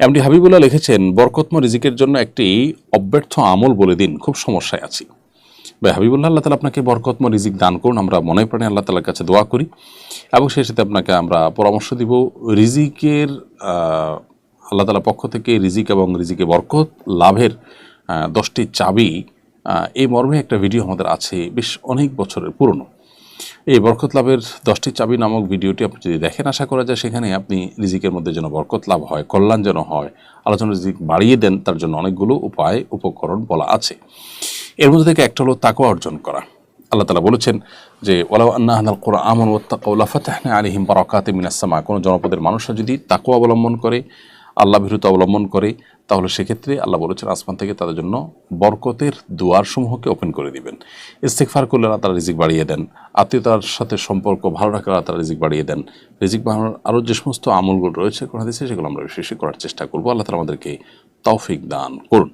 MD Habibullah লিখেছেন বরকতম রিজিকের জন্য একটি অব্যর্থ আমল বলে দিন, খুব সমস্যায় আছি। ভাই হাবিবুল্লাহ, আল্লাহ তালা আপনাকে বরকতম রিজিক দান করুন, আমরা মনে প্রাণে আল্লাহ তালার কাছে দোয়া করি এবং সেই সাথে আপনাকে আমরা পরামর্শ দিব রিজিকের আল্লাহ তালার পক্ষ থেকে রিজিক এবং রিজিকে বরকত লাভের দশটি চাবি এই মর্মে একটা ভিডিও আমাদের আছে বেশ অনেক বছরের পুরনো। এই বরকত লাভের দশটি চাবি নামক ভিডিওটি আপনি যদি দেখেন, আশা করা যায় সেখানে আপনি রিজিকের মধ্যে যেন বরকত লাভ হয়, কল্যাণ যেন হয় আলোচনা রিজিক বাড়িয়ে দেন, তার জন্য অনেকগুলো উপায়, উপকরণ বলা আছে। এর মধ্যে থেকে একটা হলো তাকওয়া অর্জন করা। আল্লাহ তালা বলেছেন যে ওলাউ আন্না আনাল কোরআন আমন ফাতাহনা আলিহিম বারাকাতে মিনাসমা কোনো জনপদের মানুষরা যদি তাকওয়া অবলম্বন করে, আল্লাহ ভীরুত অবলম্বন করে তাহলে সেক্ষেত্রে আল্লাহ বলেছেন, আসমান থেকে তাদের জন্য বরকতের দুয়ার সমূহকে ওপেন করে দিবেন। ইস্তেকফার করলে আল্লাহ তারা রিজিক বাড়িয়ে দেন, আত্মীয়তার সাথে সম্পর্ক ভালো রাখলে আল্লাহ তারা রিজিক বাড়িয়ে দেন। রিজিক বাড়ানোর আরও যে সমস্ত আমলগুলো রয়েছে কোরআন দিচ্ছে সেগুলো আমরা বেশি বেশি করার চেষ্টা করব। আল্লাহ তালা আমাদেরকে তৌফিক দান করুন।